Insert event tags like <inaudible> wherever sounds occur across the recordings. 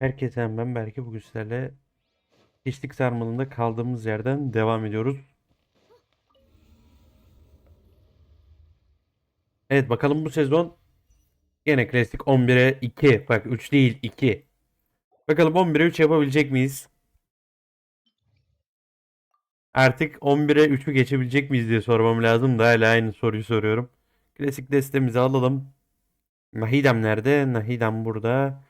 Herkese ben belki bugün sizlerle Hiçlik Sarmalı'nda kaldığımız yerden devam ediyoruz. Evet bakalım bu sezon yine klasik 11'e 2. Bak 3 değil 2. Bakalım 11'e 3 yapabilecek miyiz? Artık 11'e 3'ü geçebilecek miyiz diye sormam lazım da hala aynı soruyu soruyorum. Klasik destemizi alalım. Nahidem nerede? Nahidem burada.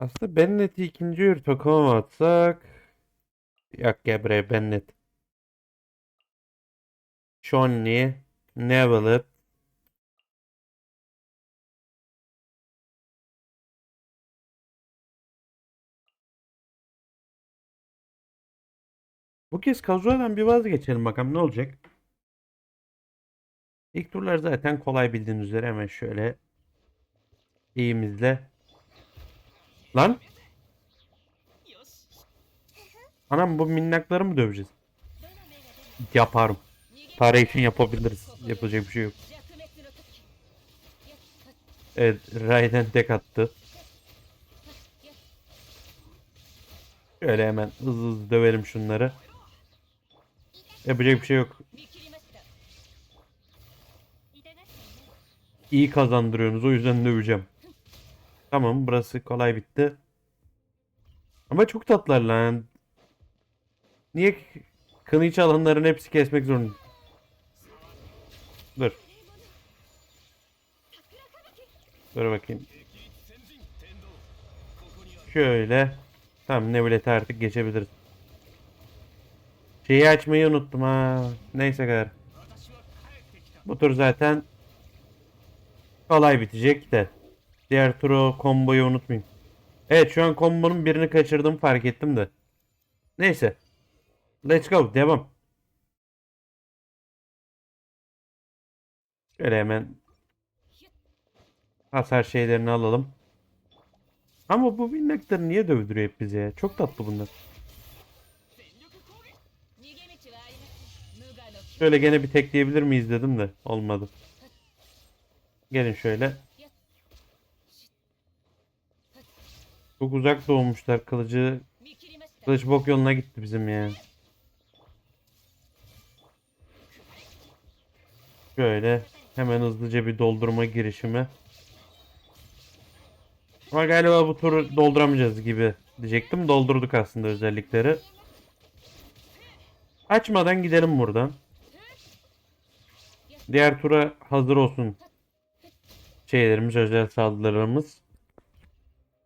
Aslında Bennett'i ikinci yurt takıma atsak? Yok ya buraya Bennett. Shawnee. Neville. Bu kez Kazuha'dan bir vazgeçelim bakalım ne olacak. İlk turlar zaten kolay bildiğiniz üzere hemen şöyle iyimizle. Lan Anam bu minnakları mı döveceğiz? Yaparım. Para için yapabiliriz. Yapacak bir şey yok. Evet, Raiden tek attı. Şöyle hemen hızlı hızlı dövelim şunları. Yapacak bir şey yok. İyi kazandırıyorsunuz o yüzden döveceğim. Tamam burası kolay bitti. Ama çok tatlılar lan. Niye kılıç alanların hepsi kesmek zorunda? Dur. Dur bakayım. Şöyle. Tamam Nevlet'e artık geçebiliriz. Şeyi açmayı unuttum ha. Neyse kadar. Bu tur zaten kolay bitecek de. Diğer turu komboyu unutmayayım. Evet şu an kombonun birini kaçırdım fark ettim de. Neyse. Let's go. Devam. Şöyle hemen hasar şeylerini alalım. Ama bu minnakları niye dövdürüyor hep bize ya? Çok tatlı bunlar. Şöyle gene bir tekleyebilir miyiz dedim de olmadı. Gelin şöyle. Çok uzak doğmuşlar kılıcı. Kılıç bok yoluna gitti bizim ya. Şöyle hemen hızlıca bir doldurma girişimi. Ama galiba bu turu dolduramayacağız gibi diyecektim. Doldurduk aslında özellikleri. Açmadan gidelim buradan. Diğer tura hazır olsun. Şeylerimiz, özel saldırılarımız.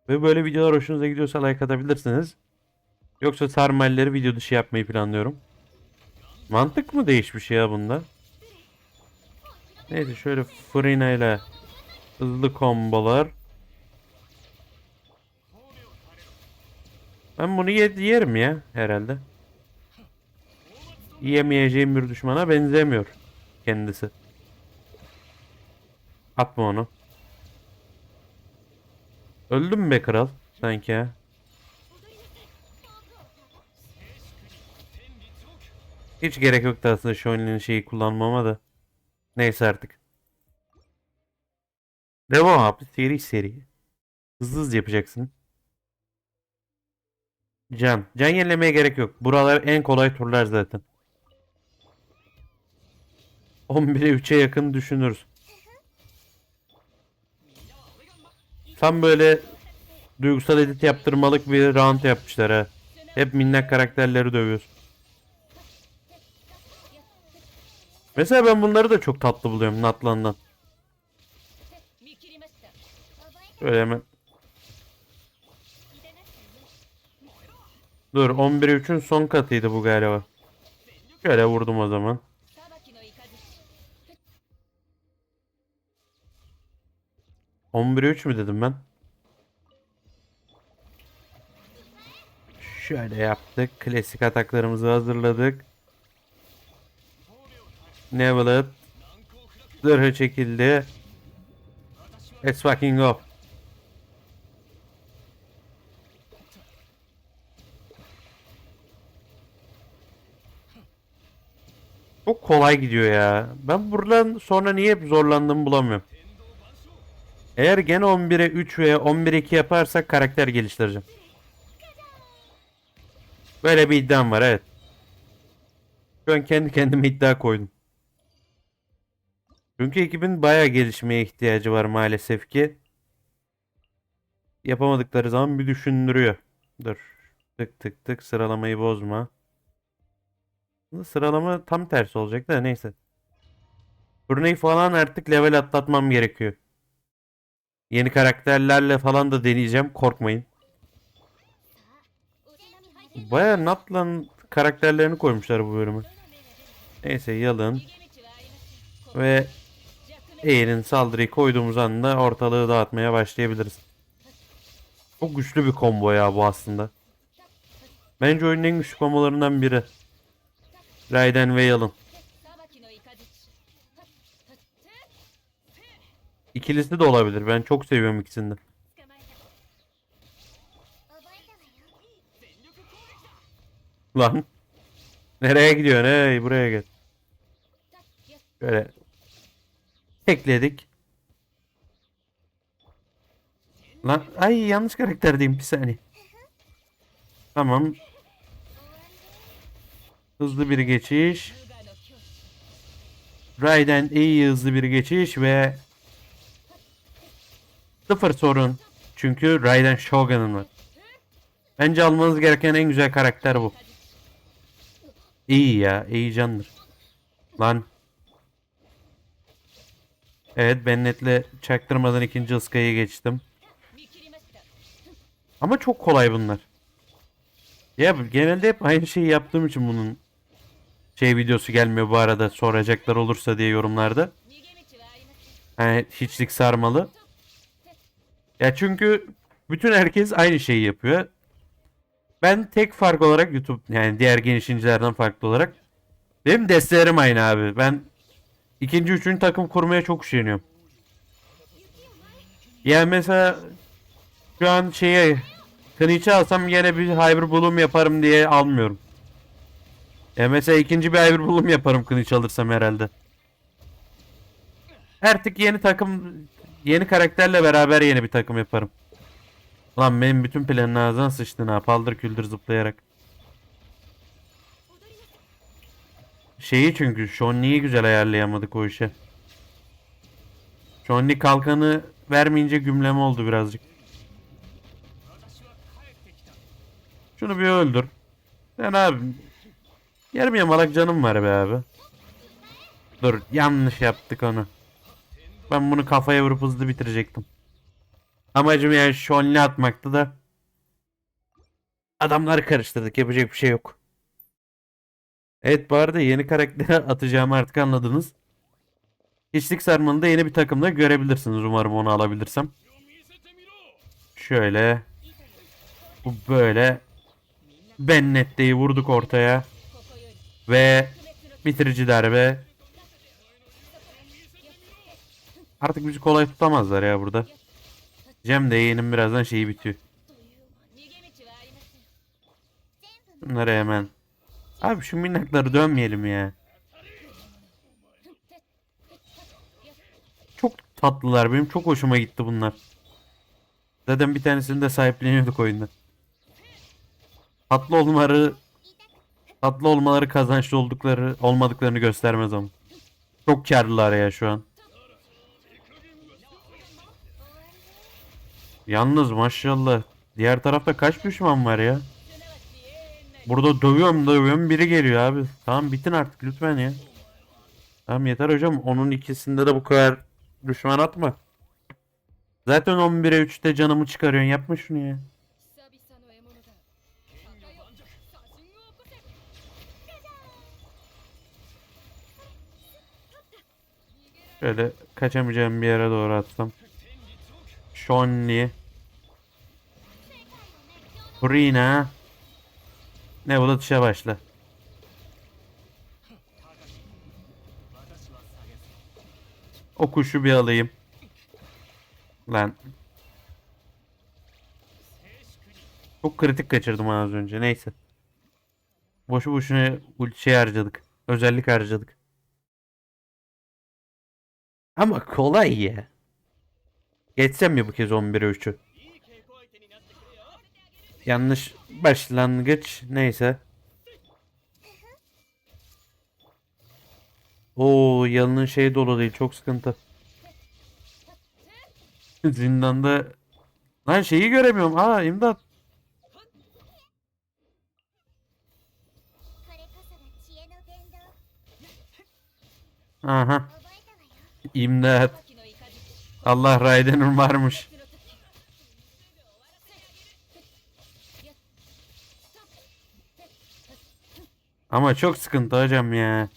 Ve böyle videolar hoşunuza gidiyorsa like atabilirsiniz. Yoksa sarmalleri video dışı yapmayı planlıyorum. Mantık mı değişmiş ya bunda? Neyse şöyle Fırina ile hızlı kombolar. Ben bunu ye- yerim ya herhalde. Yiyemeyeceğim bir düşmana benzemiyor kendisi. Atma onu. Öldün mü be kral? Sanki. Hiç gerek yoktu aslında Shonin'in şeyi kullanmama da. Neyse artık. Devam abi seri seri. Hızlı hızlı yapacaksın. Can. Can yenilemeye gerek yok. Buralar en kolay turlar zaten. 11'e 3'e yakın düşünürüz. Tam böyle duygusal edit yaptırmalık bir round yapmışlar ha. Hep minnak karakterleri dövüyoruz. Mesela ben bunları da çok tatlı buluyorum Natlan'dan. Şöyle hemen. Dur 11'e 3'ün son katıydı bu galiba. Şöyle vurdum o zaman. 11'e 3 mü dedim ben? Şöyle yaptık. Klasik ataklarımızı hazırladık. Neville'ı zırhı çekildi. Let's fucking go. Çok kolay gidiyor ya. Ben buradan sonra niye hep zorlandığımı bulamıyorum. Eğer gene 11'e 3 veya 11'e 2 yaparsak karakter geliştireceğim. Böyle bir iddiam var evet. Şu an kendi kendime iddia koydum. Çünkü ekibin bayağı gelişmeye ihtiyacı var maalesef ki. Yapamadıkları zaman bir düşündürüyor. Dur. Tık tık tık sıralamayı bozma. Sıralama tam tersi olacak da neyse. Turneyi falan artık level atlatmam gerekiyor. Yeni karakterlerle falan da deneyeceğim. Korkmayın. Baya Natlan karakterlerini koymuşlar bu bölümü. Neyse yalın ve Eğer'in saldırıyı koyduğumuz anda ortalığı dağıtmaya başlayabiliriz. Çok güçlü bir combo ya bu aslında. Bence oyunun en güçlü kombolarından biri. Raiden ve Yalın. İkilisi de olabilir. Ben çok seviyorum ikisini de. Lan. Nereye gidiyorsun? Hey buraya gel. Şöyle. Tekledik. Lan ay yanlış karakterdeyim bir saniye. Tamam. Hızlı bir geçiş. Raiden iyi hızlı bir geçiş ve sıfır sorun. Çünkü Raiden Shogun'un var. Bence almanız gereken en güzel karakter bu. İyi ya, iyi candır. Lan. Evet, Bennett'le çaktırmadan ikinci ıskayı geçtim. Ama çok kolay bunlar. Ya genelde hep aynı şeyi yaptığım için bunun şey videosu gelmiyor bu arada soracaklar olursa diye yorumlarda. Yani hiçlik sarmalı. Ya çünkü bütün herkes aynı şeyi yapıyor. Ben tek fark olarak YouTube yani diğer genişincilerden farklı olarak benim destelerim aynı abi. Ben ikinci üçüncü takım kurmaya çok üşeniyorum. Yani mesela şu an şeye Kniç'i alsam yine bir Hyper Bloom yaparım diye almıyorum. Ya mesela ikinci bir Hyper Bloom yaparım Kniç alırsam herhalde. Artık yeni takım yeni karakterle beraber yeni bir takım yaparım. Lan benim bütün planın ağzına sıçtın ha. Paldır küldür zıplayarak. Şeyi çünkü Shonli'yi güzel ayarlayamadık o işe. Shonli kalkanı vermeyince gümleme oldu birazcık. Şunu bir öldür. Sen abi. Yarım yamalak canım var be abi. Dur yanlış yaptık onu. Ben bunu kafaya vurup hızlı bitirecektim. Amacım yani şonli atmaktı da. Adamları karıştırdık. Yapacak bir şey yok. Evet bu arada yeni karakteri <laughs> atacağımı artık anladınız. Hiçlik sarmalında yeni bir takımda görebilirsiniz. Umarım onu alabilirsem. Şöyle. Bu böyle. Bennette'yi vurduk ortaya. Ve bitirici darbe. Artık bizi kolay tutamazlar ya burada. Cem de yeğenim birazdan şeyi bitiyor. Bunları hemen. Abi şu minnakları dönmeyelim ya. Çok tatlılar benim çok hoşuma gitti bunlar. Zaten bir tanesini de sahipleniyorduk oyunda. Tatlı olmaları tatlı olmaları kazançlı oldukları olmadıklarını göstermez ama. Çok karlılar ya şu an. Yalnız maşallah. Diğer tarafta kaç düşman var ya? Burada dövüyorum dövüyorum biri geliyor abi. Tamam bitin artık lütfen ya. Tamam yeter hocam. Onun ikisinde de bu kadar düşman atma. Zaten 11'e 3'te canımı çıkarıyorsun. Yapma şunu ya. Şöyle kaçamayacağım bir yere doğru atsam. Shonli. Purina. Ne bu da dışa başla. O kuşu bir alayım. Lan. Çok kritik kaçırdım az önce. Neyse. Boşu boşuna şey harcadık. Özellik harcadık. Ama kolay ya. Geçsem mi bu kez 11'e 3'ü? Yanlış başlangıç neyse. Oo yalının şey dolu değil çok sıkıntı. <laughs> Zindanda lan şeyi göremiyorum. Aa imdat. Aha. İmdat. Allah Raiden'in varmış. Ama çok sıkıntı hocam ya.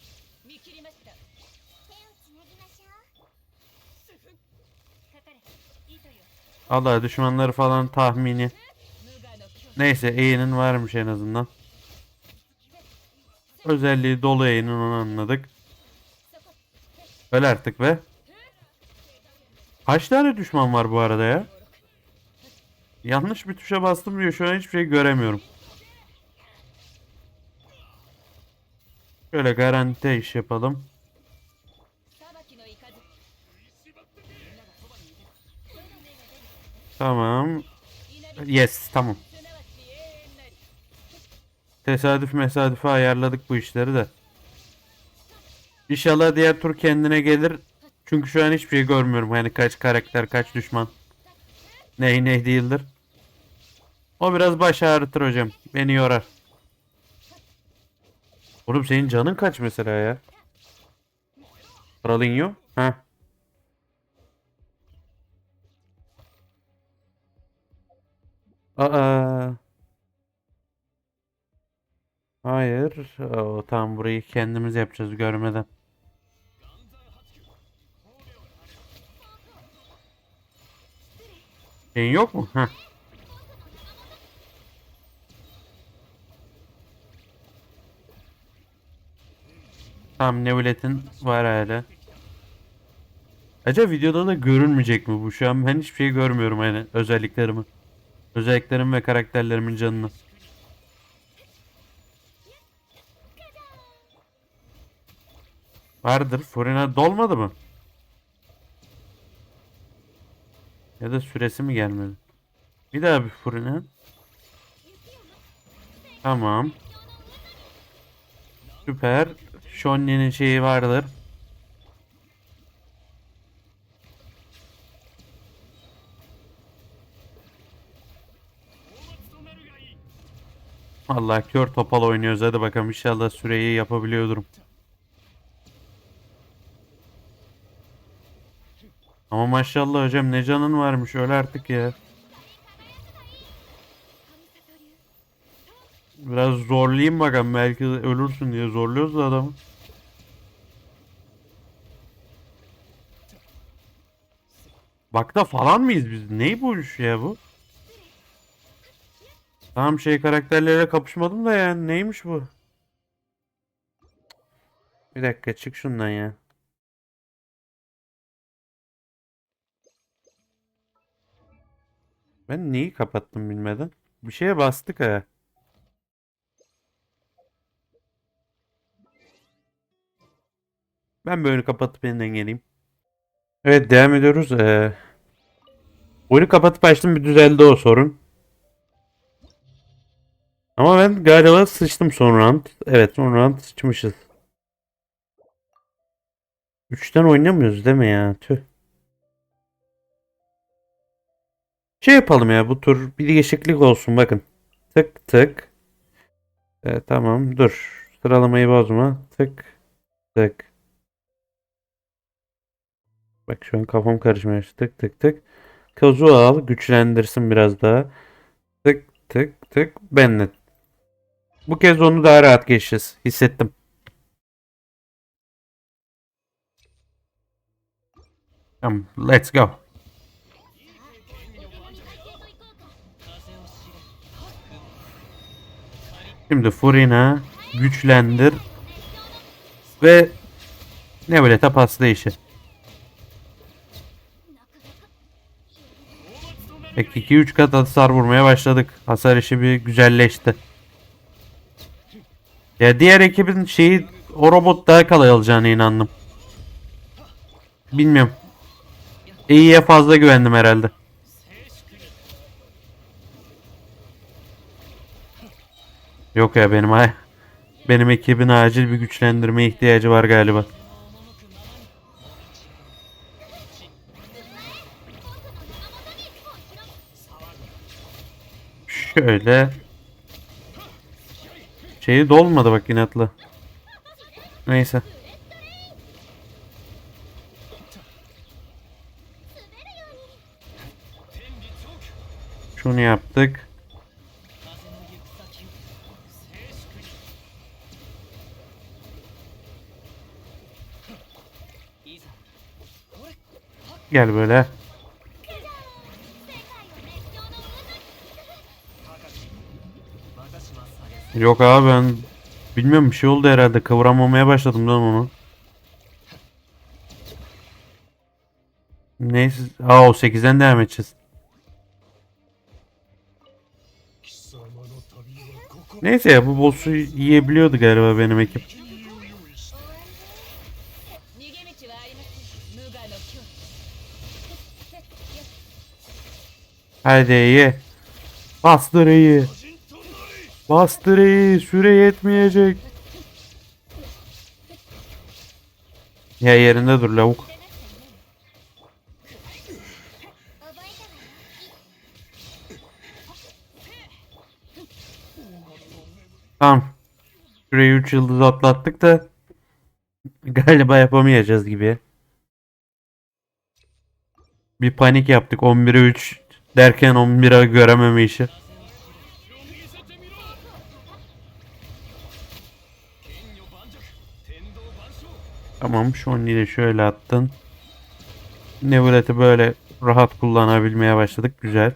Allah düşmanları falan tahmini. Neyse E'nin varmış en azından. Özelliği dolu E'nin onu anladık. Öl artık be. Kaç tane düşman var bu arada ya? Yanlış bir tuşa bastım diyor. Şu an hiçbir şey göremiyorum. Şöyle garanti iş yapalım. Tamam. Yes, tamam. Tesadüf mesadüfe ayarladık bu işleri de. İnşallah diğer tur kendine gelir. Çünkü şu an hiçbir şey görmüyorum. Yani kaç karakter, kaç düşman. Ney ney değildir. O biraz baş ağrıtır hocam. Beni yorar. Oğlum senin canın kaç mesela ya? Pralinho? Ha. Aa. Hayır. O, tamam burayı kendimiz yapacağız görmeden. Şeyin yok mu? Heh. Tamam Nevlet'in var hala. Acaba videoda da görünmeyecek mi bu? Şu an ben hiçbir şey görmüyorum hani özelliklerimi. Özelliklerim ve karakterlerimin canını. Vardır. Fırına dolmadı mı? Ya da süresi mi gelmedi? Bir daha bir fırına. Tamam. Süper. Shonni'nin şeyi vardır. Allah kör topal oynuyoruz. Hadi bakalım inşallah süreyi yapabiliyordur. Ama maşallah hocam ne canın varmış öyle artık ya. Biraz zorlayayım bakalım belki ölürsün diye zorluyoruz da adamı. Bakta falan mıyız biz? Ney bu iş ya bu? Tamam şey karakterlere kapışmadım da yani neymiş bu? Bir dakika çık şundan ya. Ben neyi kapattım bilmeden? Bir şeye bastık ha. Ben böyle kapatıp yeniden geleyim. Evet devam ediyoruz. Ee, oyunu kapatıp açtım bir düzeldi o sorun. Ama ben galiba sıçtım son round. Evet son round sıçmışız. 3'ten oynamıyoruz değil mi ya? Tüh. Şey yapalım ya bu tur bir değişiklik olsun bakın. Tık tık. Ee, tamam dur. Sıralamayı bozma. Tık tık. Bak şu an kafam karışmaya. Tık tık tık. Kazu al güçlendirsin biraz daha. Tık tık tık. Bennet. Bu kez onu daha rahat geçeceğiz. Hissettim. Tamam, let's go. Şimdi Furina güçlendir ve ne böyle tapası değişir. Peki 2-3 kat hasar vurmaya başladık. Hasar işi bir güzelleşti. Ya diğer ekibin şeyi o robot daha kolay alacağına inandım. Bilmiyorum. İyiye fazla güvendim herhalde. Yok ya benim ay benim ekibin acil bir güçlendirme ihtiyacı var galiba. Şöyle şeyi dolmadı bak inatlı. Neyse. Şunu yaptık. gel böyle. Yok abi ben bilmiyorum bir şey oldu herhalde. Kıvranmamaya başladım canım onu. Neyse. Aa o 8'den devam edeceğiz. Neyse ya bu boss'u yiyebiliyordu galiba benim ekip. Haydi iyi. Bastır iyi. Süre yetmeyecek. Ya yerinde dur lavuk. Tamam. Şurayı 3 yıldız atlattık da galiba yapamayacağız gibi. Bir panik yaptık. 11'e 3 Derken 11'e görememe işi. Tamam Shonli'yi de şöyle attın. Nebulet'i böyle rahat kullanabilmeye başladık. Güzel.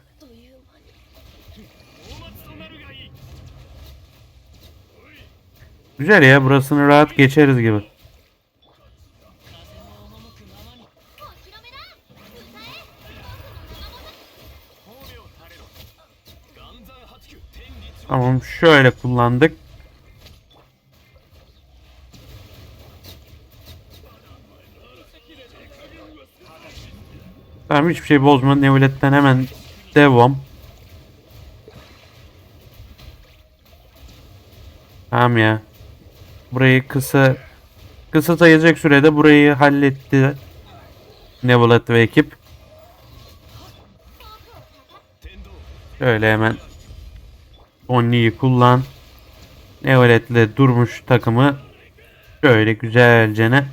Güzel ya burasını rahat geçeriz gibi. Tamam şöyle kullandık. Tamam hiçbir şey bozma. Nevlet'ten hemen devam. Tamam ya. Burayı kısa kısa sayacak sürede burayı halletti. Nevlet ve ekip. Şöyle hemen Onli'yi kullan. Neolet'le durmuş takımı şöyle güzelcene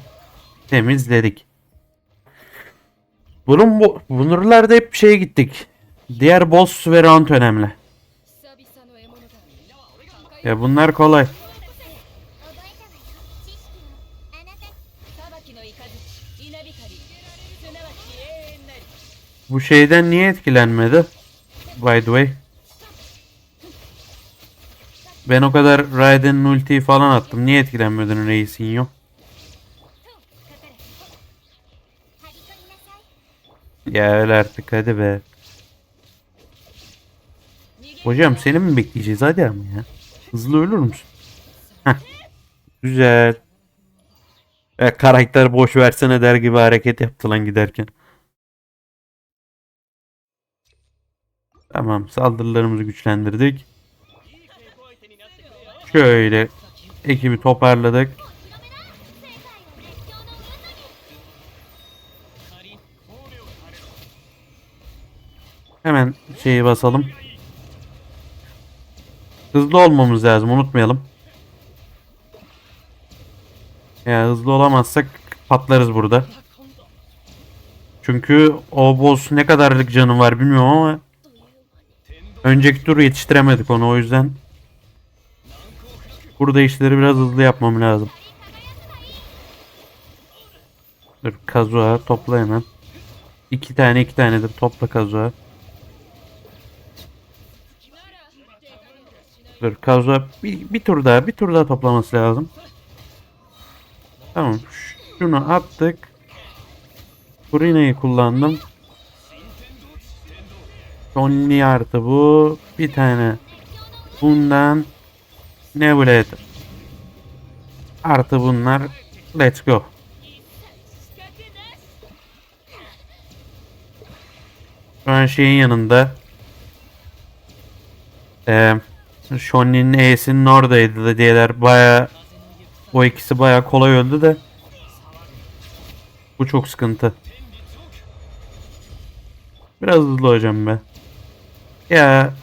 temizledik. Bunun bu, bunurlarda hep şeye gittik. Diğer boss ve round önemli. Ya bunlar kolay. Bu şeyden niye etkilenmedi? By the way. Ben o kadar Raiden'in ultiyi falan attım. Niye etkilenmedin reisin yok? Ya öyle artık hadi be. Hocam seni mi bekleyeceğiz hadi ama ya. Hızlı ölür müsün? Heh. Güzel. Ya karakter boş versene der gibi hareket yaptı lan giderken. Tamam saldırılarımızı güçlendirdik. Şöyle ekibi toparladık. Hemen şeyi basalım. Hızlı olmamız lazım unutmayalım. Ya hızlı olamazsak patlarız burada. Çünkü o boss ne kadarlık canı var bilmiyorum ama önceki turu yetiştiremedik onu o yüzden burada işleri biraz hızlı yapmam lazım. Dur Kazuha topla hemen. İki tane iki tanedir topla Kazuha. Dur Kazuha bir, bir tur daha bir tur daha toplaması lazım. Tamam şunu attık. Kurina'yı kullandım. Johnny artı bu. Bir tane bundan Nebula Artı bunlar. Let's go. Şu an şeyin yanında. Ee, Shonni'nin E'sinin oradaydı diyeler. Baya o ikisi baya kolay öldü de. Bu çok sıkıntı. Biraz hızlı hocam be. Ya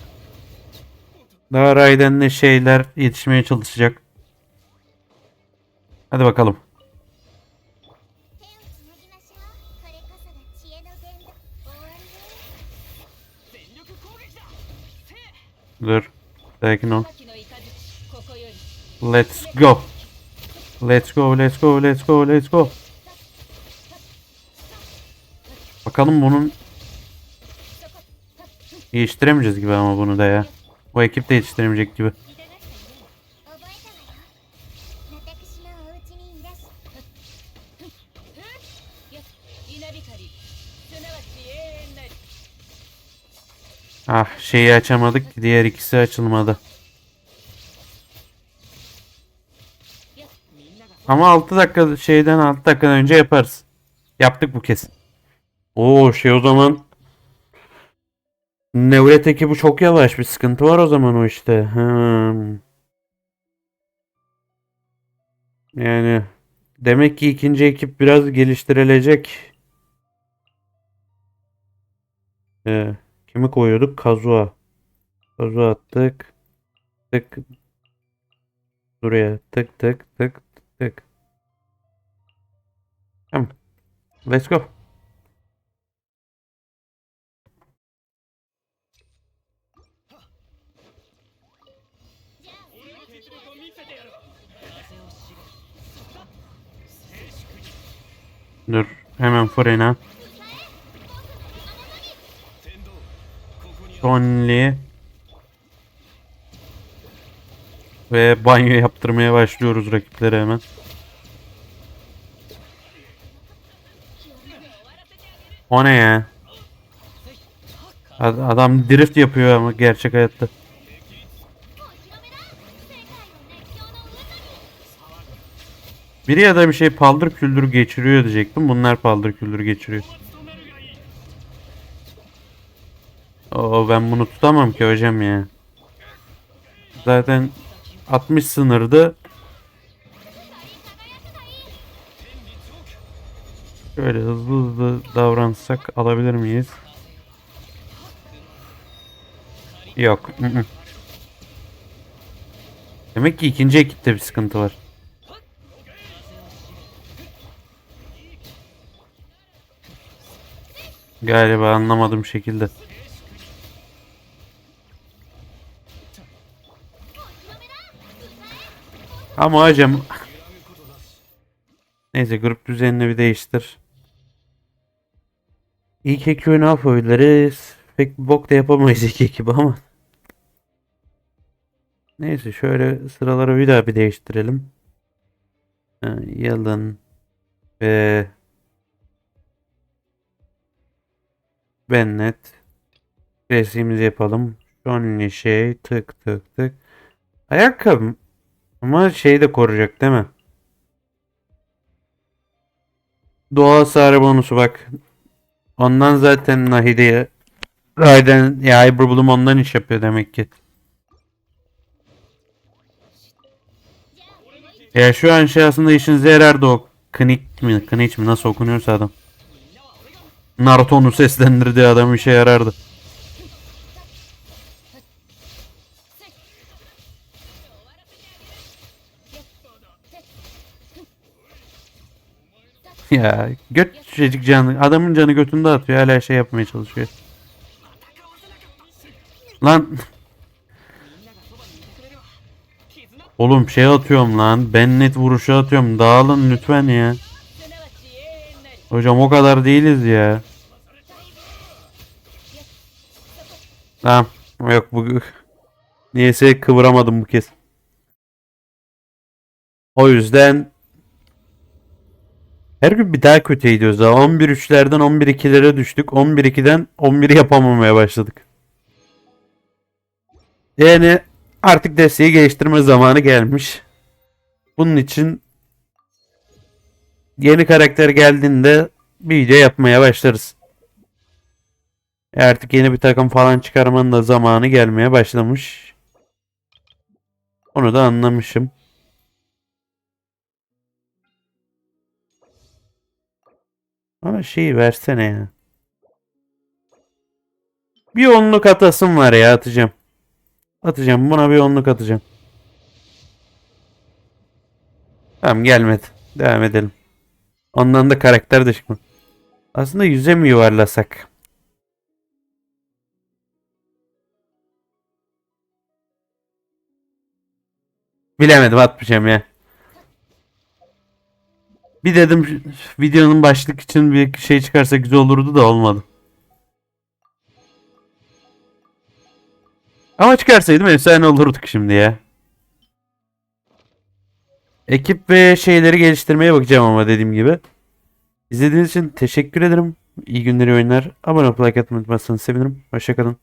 daha rayden şeyler yetişmeye çalışacak. Hadi bakalım. Dur. Sakin ol. Let's go. Let's go, let's go, let's go, let's go. Bakalım bunun... Değiştiremeyeceğiz gibi ama bunu da ya. Bu ekip de yetiştiremeyecek gibi. Ah şeyi açamadık diğer ikisi açılmadı. Ama 6 dakika şeyden 6 dakika önce yaparız. Yaptık bu kesin. Oo şey o zaman Nevret ekibi çok yavaş bir sıkıntı var o zaman o işte. Hmm. Yani demek ki ikinci ekip biraz geliştirilecek. Ee, kimi koyuyorduk? Kazua. Kazua attık. Tık. Buraya tık tık tık tık. Tamam. Let's go. Dur. Hemen frene. Sonli. Ve banyo yaptırmaya başlıyoruz rakiplere hemen. O ne ya? Ad- Adam drift yapıyor ama gerçek hayatta. Biri ya da bir şey paldır küldür geçiriyor diyecektim. Bunlar paldır küldür geçiriyor. Oo ben bunu tutamam ki hocam ya. Zaten 60 sınırdı. Şöyle hızlı hızlı davransak alabilir miyiz? Yok. Demek ki ikinci ekipte bir sıkıntı var. Galiba anlamadığım şekilde. Ama hocam Neyse grup düzenini bir değiştir. İlk ekibi ne yapabiliriz? Pek bok da yapamayız ilk ekibi ama. Neyse şöyle sıraları bir daha bir değiştirelim. Ha, Yalın ve Bennett Resimizi yapalım. Şöyle şey tık tık tık. Ayakkabı ama şeyi de koruyacak değil mi? Doğa hasarı bonusu bak. Ondan zaten Nahide'ye Raiden ya Hyperbloom ondan iş yapıyor demek ki. Ya şu an şey aslında işinize yarardı o Knik mi? Kniç mi? Nasıl okunuyorsa adam. Naruto'nun seslendirdiği adam işe yarardı. Ya göt çocuk canı adamın canı götünde atıyor hala şey yapmaya çalışıyor. Lan Oğlum şey atıyorum lan. Ben net vuruşu atıyorum. Dağılın lütfen ya. Hocam o kadar değiliz ya. Tamam. Yok bu niyeyse kıvıramadım bu kez. O yüzden her gün bir daha kötü gidiyoruz. 11-3'lerden 11-2'lere düştük. 11-2'den 11 yapamamaya başladık. Yani artık desteği geliştirme zamanı gelmiş. Bunun için yeni karakter geldiğinde video yapmaya başlarız. E artık yeni bir takım falan çıkarmanın da zamanı gelmeye başlamış. Onu da anlamışım. Ama şeyi versene ya. Bir onluk atasım var ya atacağım. Atacağım buna bir onluk atacağım. Tamam gelmedi. Devam edelim. Ondan da karakter de çıkmadı. Aslında yüze mi yuvarlasak? Bilemedim atmayacağım ya. Bir dedim videonun başlık için bir şey çıkarsa güzel olurdu da olmadı. Ama çıkarsaydım efsane olurduk şimdi ya. Ekip ve şeyleri geliştirmeye bakacağım ama dediğim gibi. İzlediğiniz için teşekkür ederim. İyi günler, iyi oyunlar. Abone olup like unutmazsanız sevinirim. Hoşçakalın.